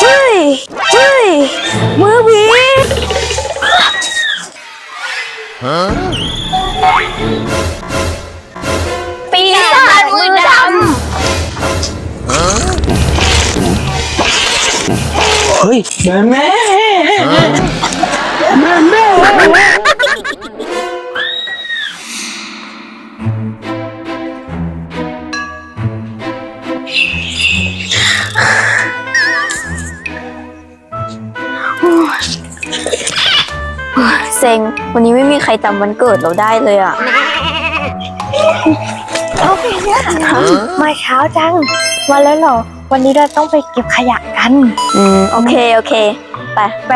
เฮ้ยเฮ้ยมือผีปีศาจมือดเฮ้ยแม่แม่แม่ เซ็ง วันนี้ไม่มีใครจำวันเกิดเราได้เลยอะเอาไปเนี่ยมาเช้าจัง มาแล้วเหรอ วันนี้เราต้องไปเก็บขยะกัน อืม โอเค โอเค ไป ไป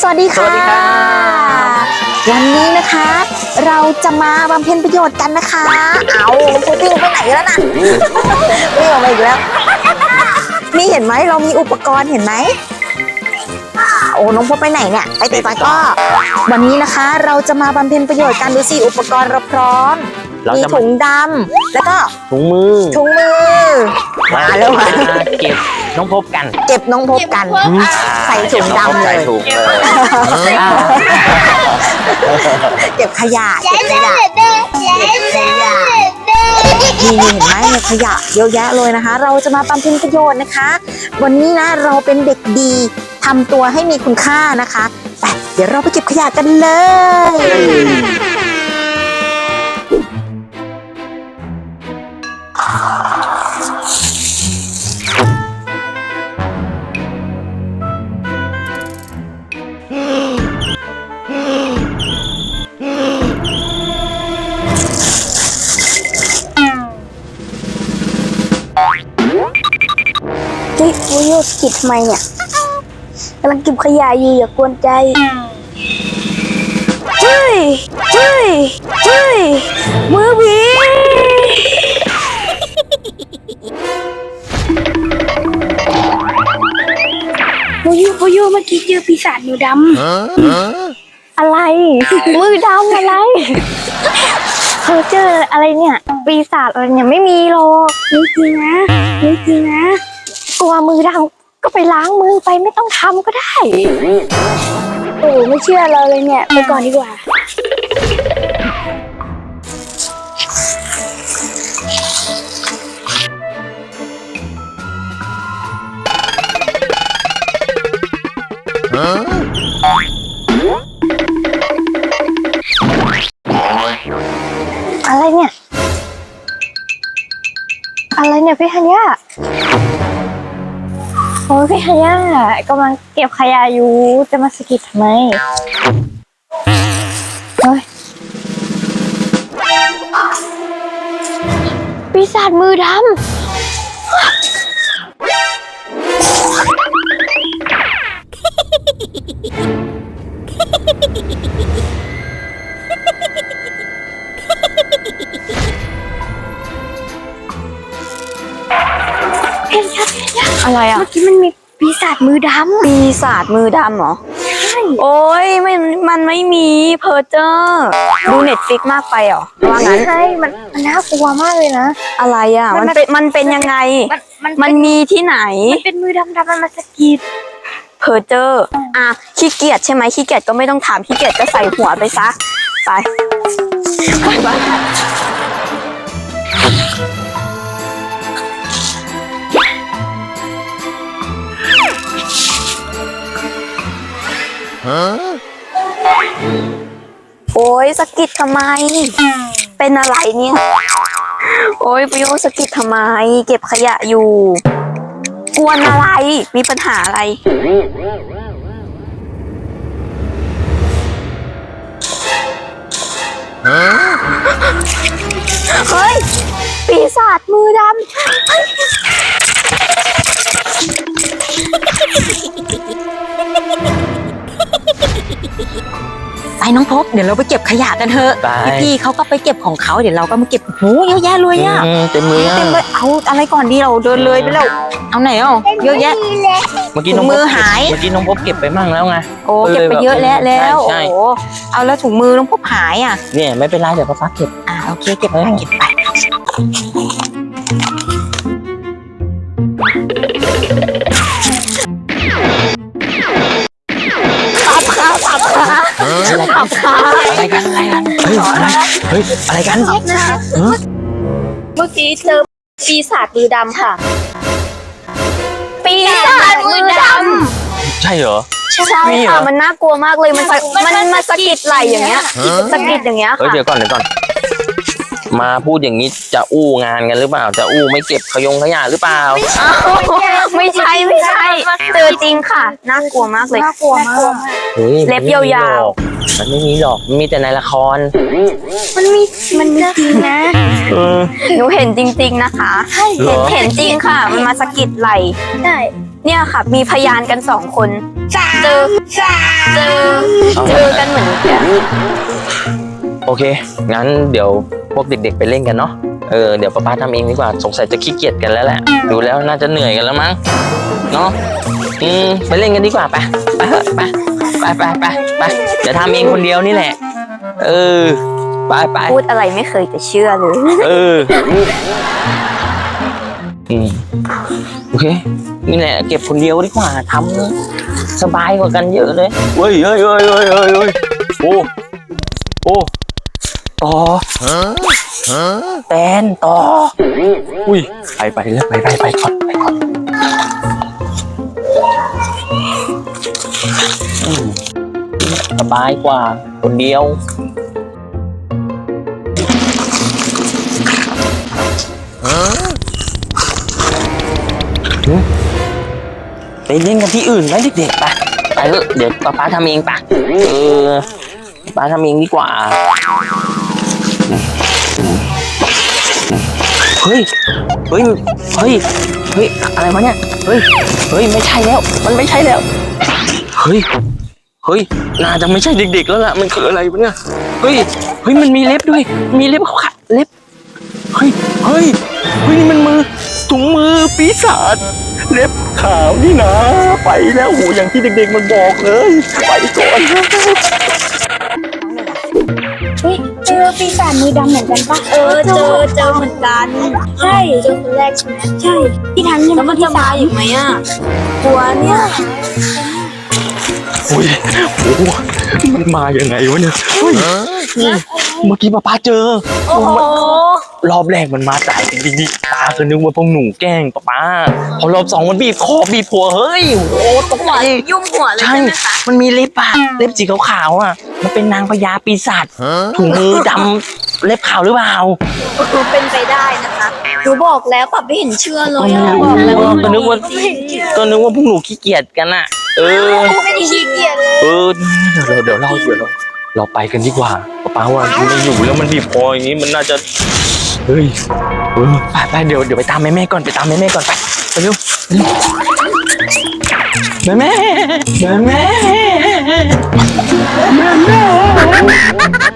สวัสดีค่ะสวัสดีครับวันนี้นะคะ เราจะมาบำเพ็ญประโยชน์กันนะคะ เอาพูดวิ่งไปไหนแล้วนะวิ่งออกมาอีกแล้ว นี่เห็นไหมเรามีอุปกรณ์เห็นไหมโอ้น้องพบไปไหนเนี่ยไปเตะตะกร้อวันนี้นะคะ เราจะมาบำเพ็ญประโยชน์กันดูสิอุปกรณ์เราพร้อม เรามีจะมาถุงดำแล้วก็ถุงมือถุงมือ มาแล้วมาเก็บน้องพบกันเก็บน้องพบกัน ใส่ถุงดำเลยใส่ถุงเลย อ่าเก็บขยะเก็บขยะเก็บขยะ นี่เห็นไหมเนี่ยขยะเยอะแยะเลยนะคะ เราจะมาบำเพ็ญประโยชน์นะคะ วันนี้นะเราเป็นเด็กดีทำตัวให้มีคุณค่านะคะไปเดี๋ยวเราไปเก็บขยะกันเลย เฮ้ยโมโยสกิดทำไมเนี่ยกำลังเก็บขยะอยู่อย่ากวนใจเฮ้ยเฮ้ยเฮ้ยมือผีโมโยโมโยเมื่อกี้เจอปีศาจหนูดำอะไร มือดำอะไรเธอเจออะไรเนี่ย ปีศาจอะไรเนี่ยไม่มีหรอกไม่จริงนะไม่จริงนะก ลัวมือดำก็ไปล้างมือไปไม่ต้องทำก็ได้ โอ้ไม่เชื่อเราเลยเนี่ย ไปก่อนดีกว่า อะไรเนี่ย อะไรเนี่ยพี่ฮันยา โอ้ยพี่ฮันยากำลังเก็บขยะอยู่จะมาสะกิดทำไมเฮ้ยปีศาจมือดำ กี้มันมีปีศาจมือดำปีศาจมือดำเหรอ ใช่โอ้ยมันมันไม่มีเพอร์เจอร์ดูเน็ตฟิกมากไปเหรอว่างั้นใช่มันมันน่ากลัวมากเลยนะ อะไรอะ มัมันนเป็นมันเป็นยังไง มันมัน มันมีที่ไหนมันเป็นมือดำๆมันมาสะกิด เพอร์เจอร์อะขี้เกียจใช่ไหมขี้เกียจก็ไม่ต้องถามขี้เกียจก็ใส่หัวไปซะไปไปไป โอ้ยสะกิดทำไม เป็นอะไรเนี่ย โอ้ยประโยชน์สะกิดทำไม เก็บขยะอยู่ กวนอะไร มีปัญหาอะไร เฮ้ย ปีศาจมือดำ ไปน้องพบเดี๋ยวเราไปเก็บขยะกันเถอะไปพี่ๆเขาก็ไปเก็บของเขาเดี๋ยวเราก็มาเก็บโอ้โหเยอะแยะเลยอะอืมเต็มเลยอะเต็มเลยเอาอะไรก่อนดีเราเดินเลยไปแล้วเอาไหนอะเยอะแยะ เมื่อกี้น้องถุงมืพอบหาย เมื่อกี้น้องพบเก็บไปมั่งแล้วไง โอ้เก็บไปเยอะแล้วแล้วใช่โอ้ใช่ โหเอาแล้วถุงมือน้องพบหายอะเนี่ยไม่เป็นไรเดี๋ยวป้าฟ้าเก็บ อ่าโอเคเก็บไปเออ เก็บไป อะไรเฮ้ยอะไรกันเมื่อกี้เจอปีศาจมือดำค่ะ ปีศาจมือดใช่เหรอใช่มีเหรอค่ะมันน่ากลัวมากเลยมันสะมันมาสะกิดไหลอย่างเงี้ยสะกิดอย่างเงี้ยเฮ้ยค่ะเดี๋ยวก่อนเดี๋ยวก่อน มาพูดอย่างนี้จะอู้งานกันหรือเปล่า จะอู้ไม่เก็บขยงขยะหรือเปล่า ไม่ใช่ ไม่ใช่เจอจริงค่ะ น่ากลัวมากเลย น่ากลัวมากเฮ้ยเล็บยาว ๆ มันไม่มีหรอกมันมีแต่ในละครมันมีมันมีจริงนะ เออหนูเห็นจริง ๆนะคะเหรอเห็นจริงค่ะ มันมาสะกิดไหลใช่เนี่ยค่ะ มีพยานกันสองคนเจอเจอเจอกันเหมือนกัน โอเค งั้นเดี๋ยวพวกเด็ก ๆ ไปเล่นกันเนาะ เออเดี๋ยวป้าป้าทำเองดีกว่าสงสัยจะขี้เกียจกันแล้วแหละ ดูแล้วน่าจะเหนื่อยกันแล้วมั้งเนาะอืมไปเล่นกันดีกว่าไปไปเถอะไปไปไปไปไปเดี๋ยวทำเองคนเดียวนี่แหละ เออไปไปพูดอะไรไม่เคยจะเชื่อเลย เอออืมโอเคนี่แหละเก็บคนเดียวดีกว่าทำสบายกว่ากันเยอะเลยเฮ้ยเฮ้ยเฮ้ยเฮ้ยเฮ้ยเฮ้ยโอ้โอ้ ต่อแตนต่อ อุ้ย ไปไปแล้วไปไปไปก่อนไปก่อนอืมสบายกว่า คนเดียว ไปเล่นกันที่อื่นไหมเด็กๆไปไปเถอะเดี๋ยวป้าป้าทำเองปะเออป้าทำเองดีกว่า เฮ้ย เฮ้ย เฮ้ย เฮ้ย อะไรวะเนี่ย เฮ้ย เฮ้ย ไม่ใช่แล้ว มันไม่ใช่แล้ว เฮ้ย เฮ้ย น่าจะไม่ใช่เด็กๆแล้วล่ะ มันคืออะไรวะเนี่ย เฮ้ย เฮ้ย มันมีเล็บด้วย มีเล็บขาขัดเล็บ เฮ้ย เฮ้ย เฮ้ยนี่มันมือถุงมือปีศาจ เล็บขาวนี่นะ ไปแล้วโหอย่างที่เด็กๆมันบอกเลย ไปก่อน เฮ้ยเจอปีศาจมือดำเหมือนกันปะเออเจอเจอเหมือนกันใช่เจอคนแรกใช่ไหมใช่พี่ทันยังแล้วมันจะมาอีกไหมอะกลัวเนี่ยโอ้ยโอ้โหมันมายังไงวะเนี่ยเฮ้ยนี่เมื่อกี้ป้าป้าเจอ โอ้โห รอบแรกมันมาสายจริงๆป้าก็นึกว่าพวกหนูแกล้งป้าป้าพอรอบสองมันบีบคอบีบหัวเฮ้ยโอ้ตกใจยุ่งหัวเลยใช่ใช่ไหมคะมันมีเล็บอะเล็บสีขาวๆอะมันเป็นนางพญาปีศาจถุงมือดำเล็บขาวหรือเปล่าเป็นไปได้นะคะหนูบอกแล้วปรับไม่เห็นเชื่อเลยอะก็บอกแล้วว่านึกว่าก็นึกว่าพวกหนูขี้เกียจกันอะเออไม่ได้ขี้เกียจเลยเออเดี๋ยวเดี๋ยวเราเดี๋ยวเราเราไปกันดีกว่าป้าว่าไม่อยู่แล้วมันบีบคออย่างนี้มันน่าจะ เฮ้ยไปไปเดี๋ยวเดี๋ยวไปตามแม่แม่ก่อนไปตามแม่แม่ก่อนไปไปเร็วแม่แม่แม่แม่แม่แม่